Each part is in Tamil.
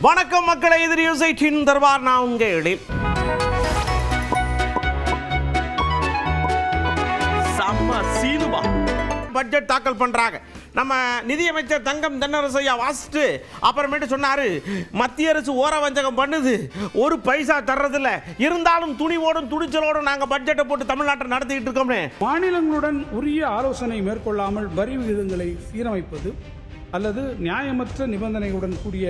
வணக்கம் மக்களை இது நியூஸ் எயிட்டின் தர்பார் நான் உங்க சீனுபா பட்ஜெட் தாக்கல் பண்றாங்க. நம்ம நிதியமைச்சர் தங்கம் தென்னரசையா வாசிட்டு அப்புறமேட்டு சொன்னாரு மத்திய அரசு ஓர வஞ்சகம் பண்ணுது. ஒரு பைசா தர்றதில்ல. இருந்தாலும் துணிவோடும் துணிச்சலோடும் நாங்கள் பட்ஜெட்டை போட்டு தமிழ்நாட்டை நடத்திக்கிட்டு இருக்கோம்னு. மாநிலங்களுடன் உரிய ஆலோசனை மேற்கொள்ளாமல் வரி விகிதங்களை சீரமைப்பது அல்லது நியாயமற்ற நிபந்தனைகளுடன் கூடிய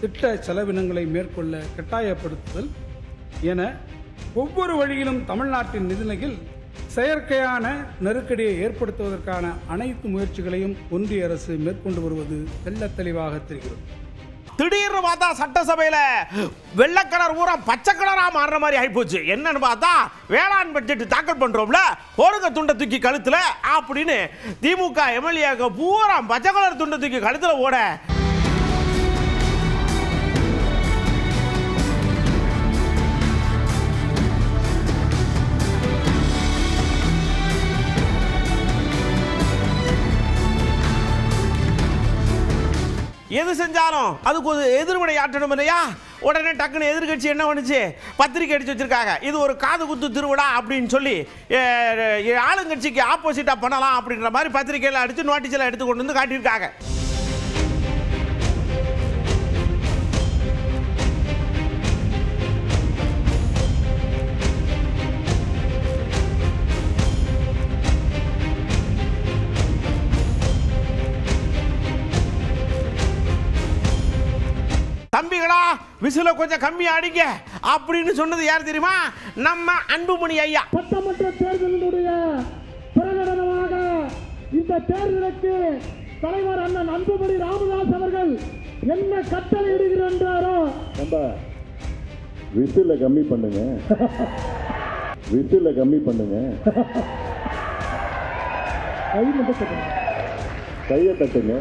திட்ட செலவினங்களை மேற்கொள்ள கட்டாயப்படுத்துதல் என ஒவ்வொரு வழியிலும் தமிழ்நாட்டின் நிதிநிலையில் செயற்கையான நெருக்கடியை ஏற்படுத்துவதற்கான அனைத்து முயற்சிகளையும் ஒன்றிய அரசு மேற்கொண்டு வருவது தெல்ல தெளிவாக தெரிகிறது. திடீர்னு பார்த்தா சட்டசபையில் வெள்ளை கலர் பூரா பச்சை கலராக மாறுற மாதிரி ஆகிப்போச்சு என்னன்னு பார்த்தா வேளாண் பட்ஜெட் தாக்கல் பண்ணுறோம்ல போடுங்க துண்டை தூக்கி கழுத்தில் அப்படின்னு திமுக எம்எல்ஏக்கு பூரா பச்சை கலர் துண்டை தூக்கி கழுத்தில் ஓட எது செஞ்சாலும் அதுக்கு ஒரு எதிர்வினை ஆற்றணும் இல்லையா? உடனே டக்குன்னு எதிர்கட்சி என்ன பண்ணுச்சு? பத்திரிக்கை அடிச்சு வச்சிருக்காங்க. இது ஒரு காது குத்து திருவிழா அப்படின்னு சொல்லி ஆளுங்கட்சிக்கு ஆப்போசிட்டாக பண்ணலாம் அப்படின்ற மாதிரி பத்திரிக்கையில் அடித்து நோட்டீஸில் எடுத்து கொண்டு வந்து காட்டியிருக்காங்க. விசில கொஞ்சம் கம்மி அடிங்க அப்படின்னு சொன்னது யார் தெரியுமா? நம்ம அன்புமணி ஐயா. சட்டமன்ற தேர்தலினுடைய பிரகடனமாக இந்த தேர்தலுக்கு தலைவர் அண்ணன் அன்புமணி ராமதாஸ் அவர்கள் என்ன கட்டளை இடுகிறாரோ? நம்ம விசில கம்மி பண்ணுங்க. விசில கம்மி பண்ணுங்க. கையை தட்டுங்க.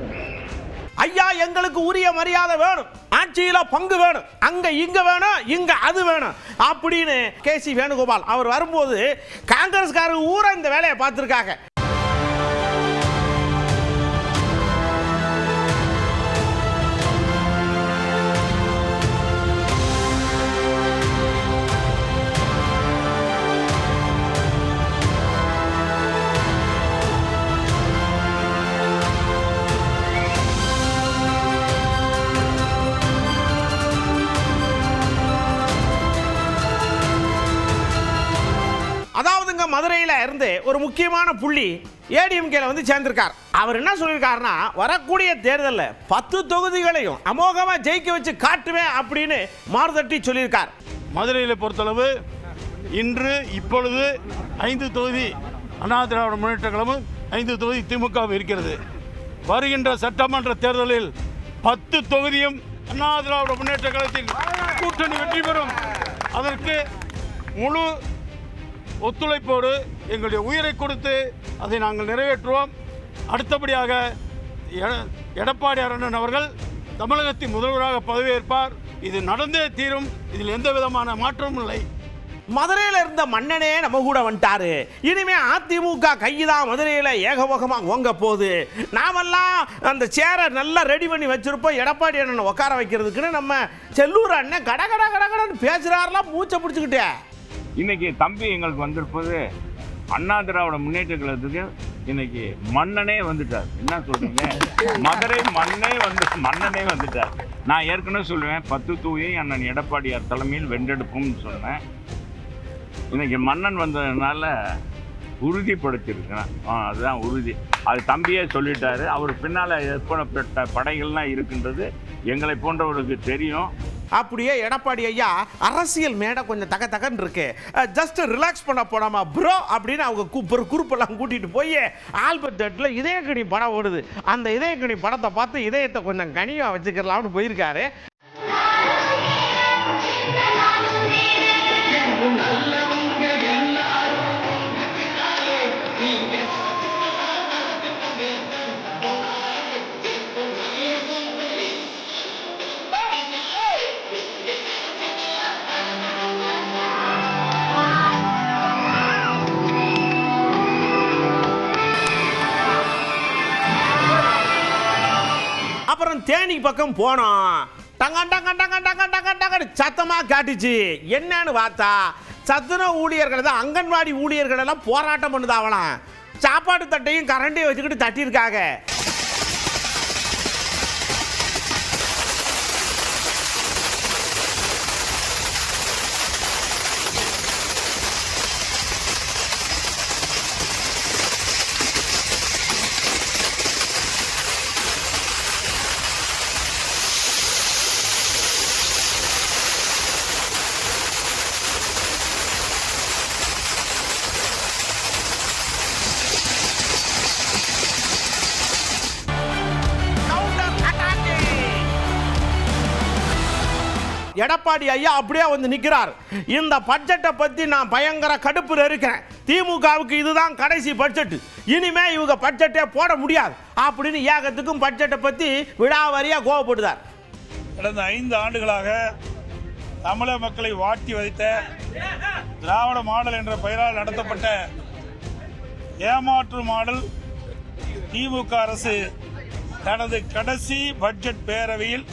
ஐயா எங்களுக்கு உரிய மரியாதை வேணும். ஆட்சியில் பங்கு வேணும். அங்கே இங்கே வேணும் இங்கே அது வேணும். அப்படின்னு கே சி வேணுகோபால் அவர் வரும்போது காங்கிரஸ்காரர் ஊரா இந்த வேலையை பார்த்துருக்காங்க. இருந்து ஒரு முக்கியமான புள்ளி ஏடிஎம்கேல வந்து சேர்ந்திருக்கார். அவர் என்ன சொல்லியிருக்காருன்னா வரக்கூடிய தேர்தலில் பத்து தொகுதிகளையும் அமோகமாக ஜெயிக்க வச்சு காட்டுவேன் அப்படின்னு மாறுதட்டி சொல்லியிருக்கார். மதுரையில் பொறுத்தளவு இன்று இப்பொழுது ஐந்து தொகுதி அண்ணா திராவிட முன்னேற்ற கழகம் ஐந்து தொகுதி திமுக இருக்கிறது. வருகின்ற சட்டமன்ற தேர்தலில் பத்து தொகுதியும் அண்ணா திராவிட முன்னேற்ற கழகத்தின் கூட்டணி வெற்றி பெறும். அதற்கு முழு ஒத்துழைப்போடு எங்களுடைய உயிரை கொடுத்து அதை நாங்கள் நிறைவேற்றுவோம். அடுத்தபடியாக எட- எடப்பாடி அரணன் அவர்கள் தமிழகத்தின் முதல்வராக பதவியேற்பார். இது நடந்தே தீரும். இதில் எந்த விதமான மாற்றமும் இல்லை. மதுரையில் இருந்த மன்னனே நம்ம கூட வந்துட்டாரு. இனிமே அதிமுக கைதான் மதுரையில் ஏகபோகமாக ஓங்க போகுது. நாமெல்லாம் அந்த சேரை நல்லா ரெடி பண்ணி வச்சிருப்போம். எடப்பாடி அண்ணன் உட்கார வைக்கிறதுக்குன்னு நம்ம செல்லூர் அண்ணன் கட கட கட கடன்னு மூச்சை பிடிச்சிக்கிட்டே. இன்றைக்கி தம்பி எங்களுக்கு வந்திருப்பது அண்ணா திராவிட முன்னேற்ற கழகத்துக்கு இன்னைக்கு மன்னனே வந்துட்டார். என்ன சொல்றீங்க? மதுரை மண்ணே வந்து மன்னனே வந்துட்டார். நான் ஏற்கனவே சொல்லுவேன் பத்து தூயை அண்ணன் எடப்பாடியார் தலைமையில் வென்றெடுப்போம்னு சொன்னேன். இன்னைக்கு மன்னன் வந்ததுனால உறுதிப்படுத்தியிருக்கிறேன். ஆ அதுதான் உறுதி. அது தம்பியே சொல்லிட்டாரு. அவர் பின்னால் ஏற்படப்பட்ட படைகள்லாம் இருக்கின்றது எங்களை போன்றவருக்கு தெரியும். அப்படியே எடப்பாடி ஐயா அரசியல் மேடை கொஞ்சம் தக தகன்னு இருக்கு. ஜஸ்ட் ரிலாக்ஸ் பண்ண போனாமா ப்ரோ அப்படின்னு அவங்க கூப்பிட்ற குரூப்பெல்லாம் கூட்டிட்டு போய் ஆல்பர்ட் தேட்டில் இதயக்கணி படம் ஓடுது. அந்த இதயக்கணி படத்தை பார்த்து இதயத்தை கொஞ்சம் கனியாக வச்சுக்கலாம்னு போயிருக்காரு. கேணி பக்கம் போனோம். டங்க டங்க டங்க டங்க டங்க டங்க சத்தமாக காட்டுச்சு. என்னன்னு பார்த்தா சத்துண ஊழியர்கள் தான் அங்கன்வாடி ஊழியர்கள் எல்லாம் போராட்டம் பண்ணுதாவலாம் சாப்பாடு தட்டையும் கரண்டையும் வச்சுக்கிட்டு தட்டியிருக்காங்க. எடப்பாடி ஐயா அப்படியே வந்து நிற்கிறார் இந்த பட்ஜெட்டை பற்றி நான் பயங்கர கடுப்பில் இருக்கிறேன் திமுகவுக்கு இதுதான் கடைசி பட்ஜெட். இனிமே இவங்க பட்ஜெட்டே போட முடியாது. அப்படின்னு ஏகத்துக்கும் பட்ஜெட்டை பற்றி விடாவரியாக கோவப்படுதார். கடந்த ஐந்து ஆண்டுகளாக தமிழக மக்களை வாட்டி வதைத்த திராவிட மாடல் என்ற பெயரால் நடத்தப்பட்ட ஏமாற்று மாடல் திமுக அரசு தனது கடைசி பட்ஜெட் பேரவையில்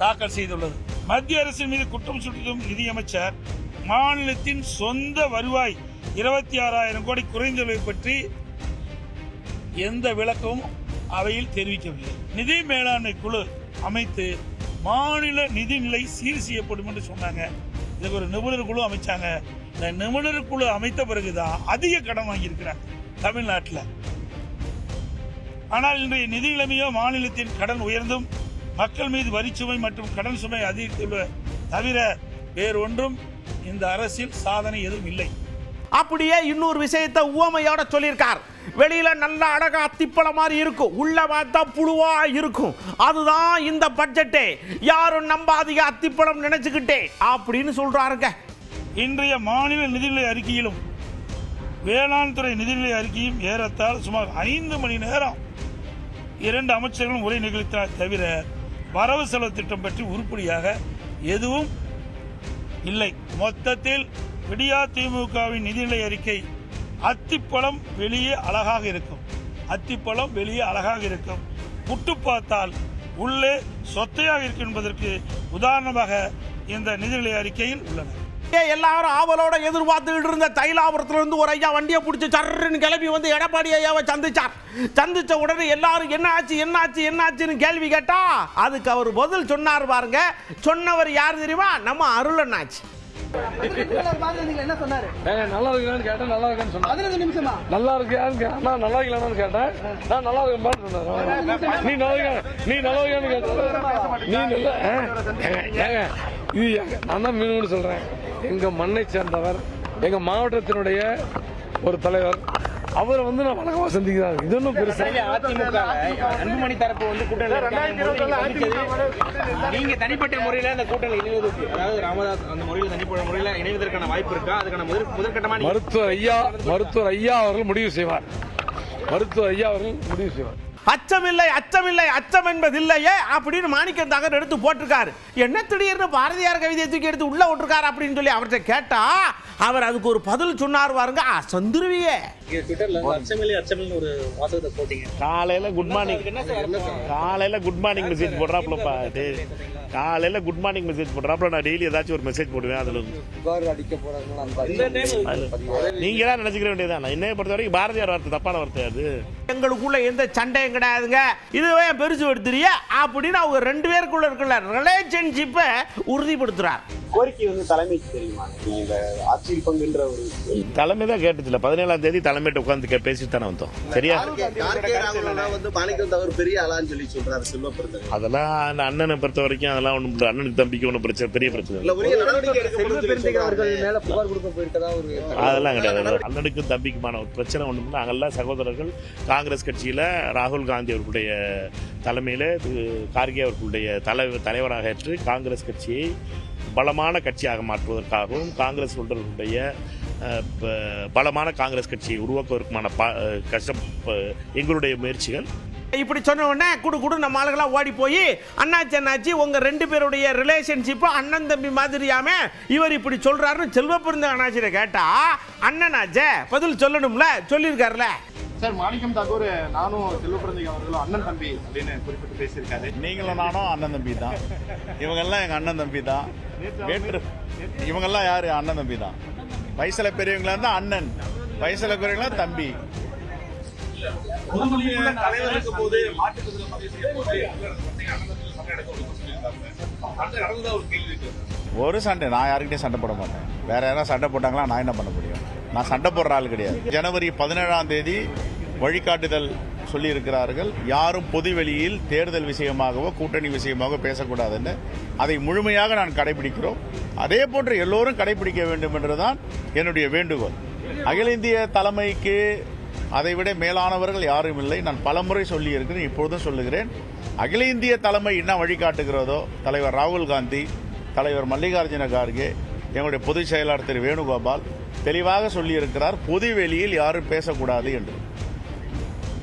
தாக்கல் செய்துள்ளது. மத்திய அரசின் மீது குற்றம் சுட்டும் நிதியமைச்சர் மாநிலத்தின் சொந்த வருவாய் இருபத்தி ஆறாயிரம் கோடி குறைந்துள்ளதை பற்றி எந்த விளக்கமும் அவையில் தெரிவிக்கவில்லை. நிதி மேலாண்மை குழு அமைத்து மாநில நிதிநிலை சீர் செய்யப்படும் என்று சொன்னாங்க. இதுக்கு ஒரு நிபுணர் குழு அமைச்சாங்க. இந்த நிபுணர் குழு அமைத்த பிறகுதான் அதிக கடன் வாங்கியிருக்கிறாங்க தமிழ்நாட்டில். ஆனால் இன்றைய நிதி நிலைமையோ மாநிலத்தின் கடன் உயர்ந்தும் மக்கள் மீது வரிச்சுமை மற்றும் கடன் சுமை அதிகரித்துள்ள தவிர வேறொன்றும் இந்த அரசில் சாதனை எதுவும் இல்லை. அப்படியே இன்னொரு விஷயத்தை உவமையோட சொல்லியிருக்கார். வெளியில நல்ல அழகா அத்திப்பழம் மாதிரி இருக்கும். உள்ள பார்த்தா புழுவா இருக்கும். அதுதான் இந்த பட்ஜெட்டே யாரும் நம்பாதீங்க அத்திப்பழம் நினைச்சுக்கிட்டே அப்படின்னு சொல்றாருங்க. இன்றைய மாநில நிதிநிலை அறிக்கையிலும் வேளாண் துறை நிதிநிலை அறிக்கையும் ஏறத்தாழ சுமார் ஐந்து மணி நேரம் இரண்டு அமைச்சர்களும் உரை நிகழ்த்தினார் தவிர வரவு செலவு திட்டம் பற்றி உருப்படியாக எதுவும் இல்லை. மொத்தத்தில் விடியா திமுகவின் நிதிநிலை அறிக்கை அத்திப்பழம் வெளியே அழகாக இருக்கும். அத்திப்பழம் வெளியே அழகாக இருக்கும். புட்டு பார்த்தால் உள்ளே சொத்தையாக இருக்கும் என்பதற்கு உதாரணமாக இந்த நிதிநிலை அறிக்கையில் உள்ளன. ஏ, எல்லாரும் ஆவலோட எதிர்பார்த்துக்கிட்டு இருந்த தைலாபுரத்துல இருந்து ஒரு ஐயா வண்டியை பிடிச்சி சர்ன்னு கிளம்பி வந்து எடப்பாடி ஐயாவை சந்திச்சார். சந்திச்ச உடனே எல்லாரும் என்ன ஆச்சு என்ன ஆச்சு என்ன ஆச்சுன்னு கேள்வி கேட்டா அதுக்கு அவர் பதில் சொன்னார் பாருங்க. சொன்னவர் யார் தெரியுமா? நம்ம அருள் ஆச்சு என்ன சொன்னாரு ஏங்க நல்லா இருக்கலான்னு கேட்டேன் நல்லா இருக்கேன்னு சொன்னேன். நல்லா இருக்கியான்னு கே- அண்ணா நல்லா இருக்கலான்னு கேட்டேன். நான் நல்லா இருக்கேன் சொன்னேன் நீ நல்லா இருக்க நீ நல்லா இருக்கான்னு கேட்டேன். நீ நல்லா இது நான் தான் மீனு சொல்றேன். எங்க மண்ணை சேர்ந்தவர் எங்க மாவட்டத்தினுடைய ஒரு தலைவர். அவரை வந்து நான் வழக்கமா சந்திக்கிறாங்க இது ஒன்றும் பெருசா அதிமுக. அன்புமணி தரப்பு வந்து கூட்டணி. நீங்க தனிப்பட்ட முறையில அந்த கூட்டணி இணைவதற்கு அதாவது ராமதாஸ் அந்த முறையில் தனிப்பட்ட முறையில இணைவதற்கான வாய்ப்பு இருக்கா? அதுக்கான முதல் முதற்கட்டமா நீங்க மருத்துவர் ஐயா மருத்துவர் ஐயா அவர்கள் முடிவு செய்வார். மருத்துவர் ஐயா அவர்கள் முடிவு செய்வார். அச்சமில்லை அச்சமில்லை அச்சம் என்பதில்லையே அப்படின்னு மாணிக்கம் தகர் எடுத்து போட்டிருக்காரு. என்ன திடீர்னு பாரதியார் கவிதையை தூக்கி எடுத்து உள்ள விட்டுருக்காரு அப்படின்னு சொல்லி அவர்கிட்ட கேட்டா அவர் அதுக்கு ஒரு பதில் சொன்னார் பாருங்க "ஆ, சந்துருவியே. ட்விட்டர்ல அச்சமில்லை அச்சமில்லை ஒரு வாசகத்தை போட்டீங்க. காலையில குட் மார்னிங் காலையில குட் மார்னிங் மெசேஜ் போடுறாப்புலப்பா டேய். காலையில குட் மார்னிங் மெசேஜ் போடுறாப்புல நான் டெய்லி ஏதாச்சும் ஒரு மெசேஜ் போடுவேன் அதுல நீங்க தான் நினைச்சுக்கிற வேண்டியதான் நான் என்னைய பொறுத்த வரைக்கும் பாரதியார் வார்த்தை தப்பான வார்த்தை அது. எங்களுக்குள்ள எந்த சண்டையும் கிடையாதுங்க இதுவே பெருசு எடுத்துறியா அப்படின்னு அவங்க ரெண்டு பேருக்குள்ள இருக்கிற ரிலேஷன்ஷிப்பை உறுதிப்படுத்துறார். கோரிக்கை வந்து தலைமைக்கு தெரியுமா? இந்த ஆட்சியில் பங்குன்ற ஒரு தலைமை தான் கேட்டுச்சுல பதினேழாம் தேதி தலைமையிட்ட உட்காந்து கே- பேசிட்டு தானே வந்தோம். சரியா? வந்து மாணிக்கம் பெரிய ஆளான்னு சொல்லி சொல்றாரு செல்வப்படுத்தல் அதெல்லாம் அந்த அண்ணனை பொறுத்த வரைக்கும் அதெல்லாம் ஒன்றும் அண்ணனுக்கு தம்பிக்கு ஒன்றும் பிரச்சனை பெரிய பிரச்சனை அதெல்லாம் கிடையாது. அண்ணனுக்கும் தம்பிக்குமான ஒரு பிரச்சனை ஒன்றும் இல்லை. நாங்கள்லாம் சகோதரர்கள் காங்கிரஸ் கட்சியில் ராகுல் காந்தி அவர்களுடைய தலைமையில் கார்கே அவர்களுடைய தலைவர் தலைவராக ஏற்று காங்கிரஸ் கட்சியை பலமான கட்சியாக மாற்றுவதற்காகவும் காங்கிரஸ் தொண்டர்களுடைய ப- பலமான காங்கிரஸ் கட்சியை உருவாக்குவதற்குமான ப கஷ்டம் எங்களுடைய முயற்சிகள். இப்படி சொன்ன உடனே குடு குடு நம்ம ஆளுகளாக ஓடி போய் அண்ணாச்சி அண்ணாச்சி உங்கள் ரெண்டு பேருடைய ரிலேஷன்ஷிப்பு அண்ணன் தம்பி மாதிரியாம இவர் இப்படி சொல்கிறாருன்னு செல்வ பிறந்த அண்ணாச்சியை கேட்டால் அண்ணனாச்சே பதில் சொல்லணும்ல சொல்லியிருக்காருல. சார் மாணிக்கம் தாக்கூர் நானும் செல்வப்பிரந்தை அவர்களும் அண்ணன் தம்பி அப்படின்னு குறிப்பிட்டு பேசியிருக்காரு. நீங்களும் நானும் அண்ணன் தம்பி தான். இவங்கெல்லாம் எங்கள் அண்ணன் தம்பி தான். வேற்று இவங்கெல்லாம் யார்? அண்ணன் தம்பி தான். வயசில் பெரியவங்களா இருந்தால் அண்ணன். வயசில் குறைவங்களா தம்பி. ஒரு சண்டை நான் யாருக்கிட்டையும் சண்டை போட மாட்டேன். வேற யாராவது சண்டை போட்டாங்களா நான் என்ன பண்ண முடியும்? நான் சண்டை போடுற ஆள் கிடையாது. ஜனவரி பதினேழாம் தேதி வழிகாட்டுதல் சொல்லியிருக்கிறார்கள். யாரும் பொதுவெளியில் தேர்தல் விஷயமாகவோ கூட்டணி விஷயமாகவோ பேசக்கூடாதுன்னு அதை முழுமையாக நான் கடைபிடிக்கிறோம். அதே போன்று எல்லோரும் கடைபிடிக்க வேண்டும் என்றுதான் என்னுடைய வேண்டுகோள். அகில இந்திய தலைமைக்கு அதைவிட மேலானவர்கள் யாரும் இல்லை. நான் பலமுறை சொல்லியிருக்கிறேன் இப்பொழுதும் சொல்லுகிறேன். அகில இந்திய தலைமை என்ன வழிகாட்டுகிறதோ தலைவர் ராகுல் காந்தி தலைவர் மல்லிகார்ஜுன கார்கே எங்களுடைய பொதுச் செயலாளர் திரு வேணுகோபால் தெளிவாக சொல்லியிருக்கிறார் பொது வெளியில் யாரும் பேசக்கூடாது என்று.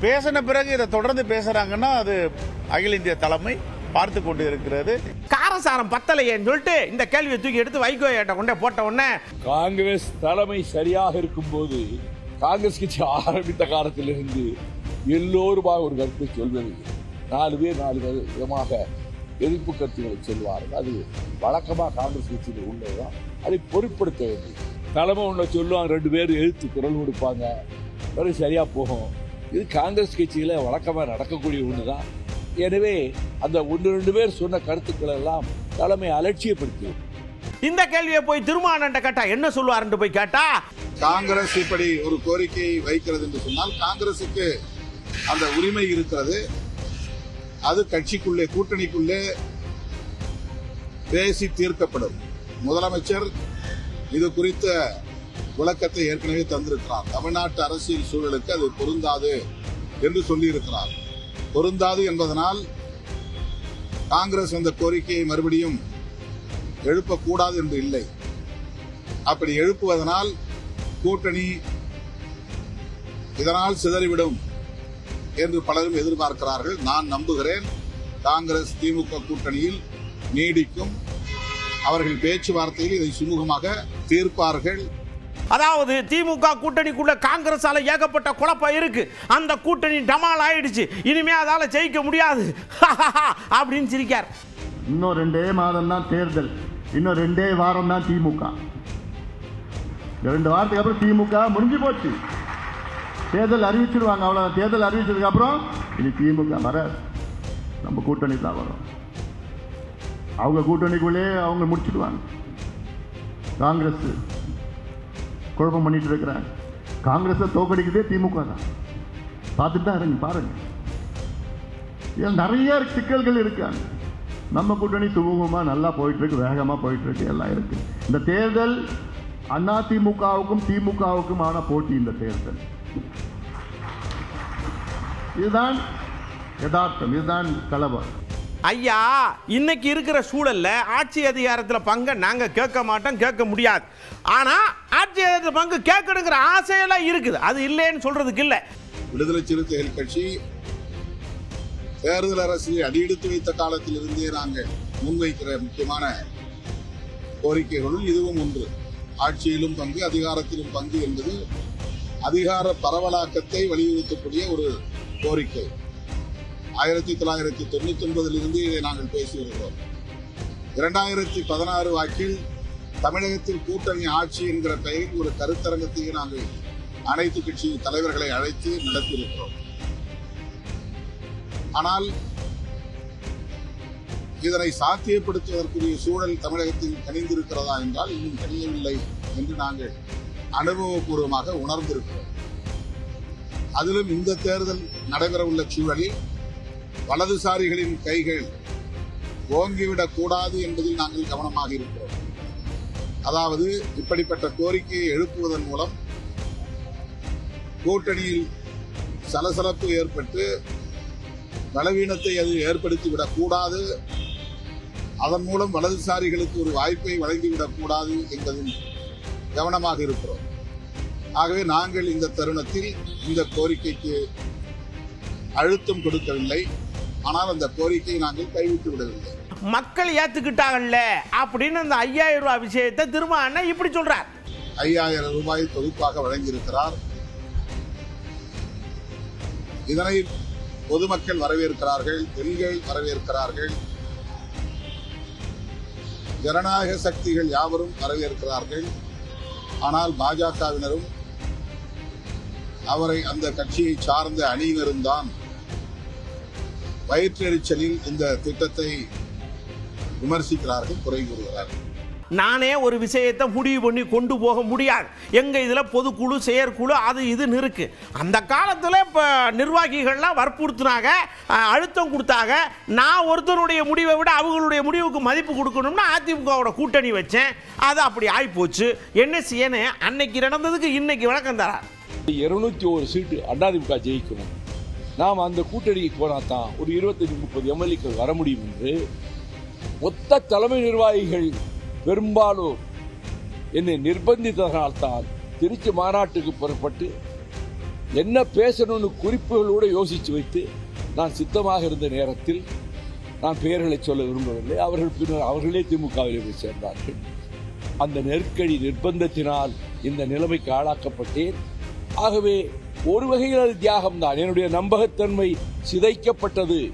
பேசின பிறகு இதை தொடர்ந்து பேசுறாங்கன்னா அது அகில இந்திய தலைமை பார்த்து கொண்டு இருக்கிறது காரசாரம் பத்தலையேன்னு சொல்லிட்டு இந்த கேள்வியை தூக்கி எடுத்து வைகோ ஏட்ட கொண்டே போட்ட உடனே காங்கிரஸ் தலைமை சரியாக இருக்கும்போது காங்கிரஸ் கட்சி ஆரம்பித்த காலத்திலிருந்து எல்லோருமாக ஒரு கருத்தை சொல்வது நாலு பேர் நாலு பேர் விதமாக எதிர்ப்பு கருத்துக்களை சொல்வார்கள். அது வழக்கமாக காங்கிரஸ் கட்சியில் உள்ளதுதான். அதை பொருட்படுத்த வேண்டும். தலைமை ஒன்றை சொல்லுவாங்க ரெண்டு பேர் எழுத்து குரல் கொடுப்பாங்க. சரியாக போகும். இது காங்கிரஸ் கட்சியில் வழக்கமாக நடக்கக்கூடிய ஒன்று தான் எனவே அந்த ஒன்று ரெண்டு பேர் சொன்ன கருத்துக்கள் எல்லாம் தலைமை அலட்சியப்படுத்தி. இந்த கேள்வியை போய் திருமானண்ட கேட்டா என்ன சொல்லுவாருன்னு போய் கேட்டா? காங்கிரஸ் இப்படி ஒரு கோரிக்கையை வைக்கிறது என்று சொன்னால் காங்கிரசுக்கு அந்த உரிமை இருக்கிறது. அது கட்சிக்குள்ளே கூட்டணிக்குள்ளே பேசி தீர்க்கப்படும். முதலமைச்சர் இது குறித்த விளக்கத்தை ஏற்கனவே தந்திருக்கிறார். தமிழ்நாட்டு அரசியல் சூழலுக்கு அது பொருந்தாது என்று சொல்லியிருக்கிறார். பொருந்தாது என்பதனால் காங்கிரஸ் அந்த கோரிக்கையை மறுபடியும் எழுப்பக்கூடாது என்று இல்லை. அப்படி எழுப்புவதனால் கூட்டணி இதனால் சிதறிவிடும் என்று பலரும் எதிர்பார்க்கிறார்கள். நான் நம்புகிறேன் காங்கிரஸ் திமுக கூட்டணியில் நீடிக்கும். அவர்கள் பேச்சுவார்த்தையில் இதை சுமூகமாக தீர்ப்பார்கள். அதாவது திமுக கூட்டணிக்குள்ள காங்கிரஸால ஏகப்பட்ட குழப்பம் இருக்கு. அந்த கூட்டணி டமால் ஆயிடுச்சு. இனிமே அதால ஜெயிக்க முடியாது. அப்படின்னு சிரிக்கார். இன்னும் ரெண்டே மாதம் தான் தேர்தல். இன்னும் ரெண்டே வாரம் தான் திமுக. ரெண்டு வாரத்துக்கு அப்புறம் திமுக முடிஞ்சு போச்சு. தேர்தல் அறிவிச்சிருவாங்க அவ்வளோ தேர்தல் அறிவிச்சதுக்கு அப்புறம் இனி திமுக வராது. நம்ம கூட்டணி தான் வரும். அவங்க கூட்டணிக்குள்ளே அவங்க முடிச்சிடுவாங்க. காங்கிரஸ். குழப்பம் பண்ணிட்டு இருக்கிறாங்க. காங்கிரஸை தோக்கடிக்கிறதே திமுக தான். பார்த்துட்டு தான் இருங்க பாருங்கள் இதில் நிறைய சிக்கல்கள் இருக்காங்க நம்ம கூட்டணி சுமூகமாக நல்லா போயிட்டுருக்கு வேகமாக போயிட்டுருக்கு எல்லாம் இருக்கு. இந்த தேர்தல் அண்ணா திமுகவுக்கும் திமுகவுக்குமான போட்டி இந்த தேர்தல். இதுதான் யதார்த்தம் இதுதான் கலவரம் ஐயா இன்னைக்கு இருக்கிற சூழல்ல ஆட்சி அதிகாரத்தில் பங்கை நாங்கள் கேட்க மாட்டோம் கேட்க முடியாது. ஆனால் ஆட்சி அதிகாரத்தில் பங்கு கேட்கணுங்கிற ஆசையெல்லாம் இருக்குது. அது இல்லைன்னு சொல்றதுக்கு இல்லை. விடுதலை சிறுத்தைகள் கட்சி தேர்தல் அரசு அடியெடுத்து வைத்த காலத்திலிருந்தே நாங்கள் முன்வைக்கிற முக்கியமான கோரிக்கைகளுள் இதுவும் ஒன்று. ஆட்சியிலும் பங்கு அதிகாரத்திலும் பங்கு என்பது அதிகார பரவலாக்கத்தை வலியுறுத்தக்கூடிய ஒரு கோரிக்கை. ஆயிரத்தி தொள்ளாயிரத்தி தொண்ணூத்தி ஒன்பதிலிருந்து இதை நாங்கள் பேசி வருகிறோம் இரண்டாயிரத்தி பதினாறு வாக்கில் தமிழகத்தில் கூட்டணி ஆட்சி என்கிற பெயரில் ஒரு கருத்தரங்கத்தையும் நாங்கள் அனைத்து கட்சி தலைவர்களை அழைத்து நடத்தியிருக்கிறோம். ஆனால் இதனை சாத்தியப்படுத்துவதற்குரிய சூழல் தமிழகத்தில் கணிந்திருக்கிறதா என்றால் இன்னும் கணியவில்லை என்று நாங்கள் அனுபவபூர்வமாக உணர்ந்திருக்கிறோம். அதிலும் இந்த தேர்தல் நடைபெறவுள்ள சூழலில் வலதுசாரிகளின் கைகள் ஓங்கிவிடக் கூடாது என்பதில் நாங்கள் கவனமாக இருக்கிறோம். அதாவது இப்படிப்பட்ட கோரிக்கையை எழுப்புவதன் மூலம் கூட்டணியில் சலசலப்பு ஏற்பட்டு பலவீனத்தை அது ஏற்படுத்திவிடக் கூடாது. அதன் மூலம் வலதுசாரிகளுக்கு ஒரு வாய்ப்பை வழங்கிவிடக் கூடாது என்பதில் கவனமாக இருக்கிறோம். ஆகவே நாங்கள் இந்த தருணத்தில் இந்த கோரிக்கைக்கு அழுத்தம் கொடுக்கவில்லை. ஆனால் அந்த கோரிக்கையை நாங்கள் கைவிட்டு விடவில்லை. மக்கள் ஏத்துக்கிட்டாங்கல்ல அப்படின்னு அந்த ஐயாயிரம் ரூபாய் விஷயத்தை திரும்ப அண்ணன் இப்படி சொல்றார். ஐயாயிரம் ரூபாய் தொகுப்பாக வழங்கியிருக்கிறார். இதனை பொதுமக்கள் வரவேற்கிறார்கள் பெண்கள் வரவேற்கிறார்கள். ஜனநாயக சக்திகள் யாவரும் வரவேற்கிறார்கள். ஆனால் பாஜகவினரும் அவரை அந்த கட்சியை சார்ந்த அணியினரும் தான் வயிற்றெரிச்சலில் இந்த திட்டத்தை விமர்சிக்கிறார்கள் குறை கூறுகிறார்கள். நானே ஒரு விஷயத்தை முடிவு பண்ணி கொண்டு போக முடியாது. எங்க இதில் பொதுக்குழு செயற்குழு அது இதுன்னு இருக்கு. அந்த காலத்தில் இப்போ நிர்வாகிகள்லாம் வற்புறுத்தினாங்க அழுத்தம் கொடுத்தாங்க. நான் ஒருத்தருடைய முடிவை விட அவங்களுடைய முடிவுக்கு மதிப்பு கொடுக்கணும்னு அதிமுகவோட கூட்டணி வச்சேன். அது அப்படி ஆகிப்போச்சு என்ன செய்யணும்? அன்னைக்கு நடந்ததுக்கு இன்னைக்கு விளக்கம் தரார் இருநூத்தி ஒரு சீட்டு அதிமுக ஜெயிக்கணும். நாம் அந்த கூட்டணிக்கு போனால் தான் ஒரு இருபத்தஞ்சு முப்பது எம்எல்ஏக்கள் வர முடியும் என்று. மொத்த தலைமை நிர்வாகிகள் பெரும்பாலும் என்னை நிர்பந்தித்ததனால்தான் திருச்சி மாநாட்டுக்கு புறப்பட்டு என்ன பேசணும்னு குறிப்புகளோடு யோசித்து வைத்து நான் சித்தமாக இருந்த நேரத்தில் நான் பெயர்களை சொல்ல விரும்பவில்லை. அவர்கள் பின்னர் அவர்களே திமுகவில் போய் சேர்ந்தார்கள். அந்த நெருக்கடி நிர்பந்தத்தினால் இந்த நிலைமைக்கு ஆளாக்கப்பட்டேன். ஆகவே ஒரு வகையில் அது தியாகம்தான். என்னுடைய நம்பகத்தன்மை சிதைக்கப்பட்டது.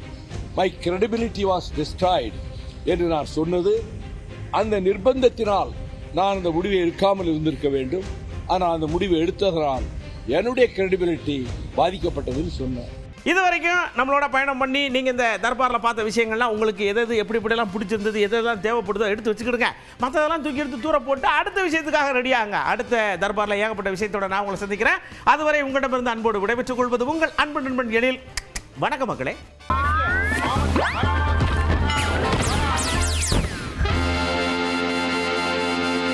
மை கிரெடிபிலிட்டி வாஸ் டிஸ்ட்ராய்டு என்று நான் சொன்னது. அந்த நிர்பந்தத்தினால் நான் அந்த முடிவை எடுக்காமல் இருந்திருக்க வேண்டும். ஆனால் அந்த முடிவை எடுத்ததனால் என்னுடைய கிரெடிபிலிட்டி பாதிக்கப்பட்டதுன்னு சொன்னேன். இது வரைக்கும் நம்மளோட பயணம் பண்ணி நீங்கள் இந்த தர்பாரில் பார்த்த விஷயங்கள்லாம் உங்களுக்கு எது எது எப்படி இப்படிலாம் பிடிச்சிருந்தது எது எதெல்லாம் தேவைப்படுதோ எடுத்து வச்சுக்கிடுங்க. மற்றதெல்லாம் தூக்கி எடுத்து தூர போட்டு அடுத்த விஷயத்துக்காக ரெடியாங்க அடுத்த தர்பாரில் ஏகப்பட்ட விஷயத்தோட நான் உங்களை சந்திக்கிறேன். அதுவரை உங்களிடமிருந்து அன்போடு விடைபெற்றுக் கொள்வது உங்கள் அன்பு நண்பன் எழில். வணக்க மக்களே.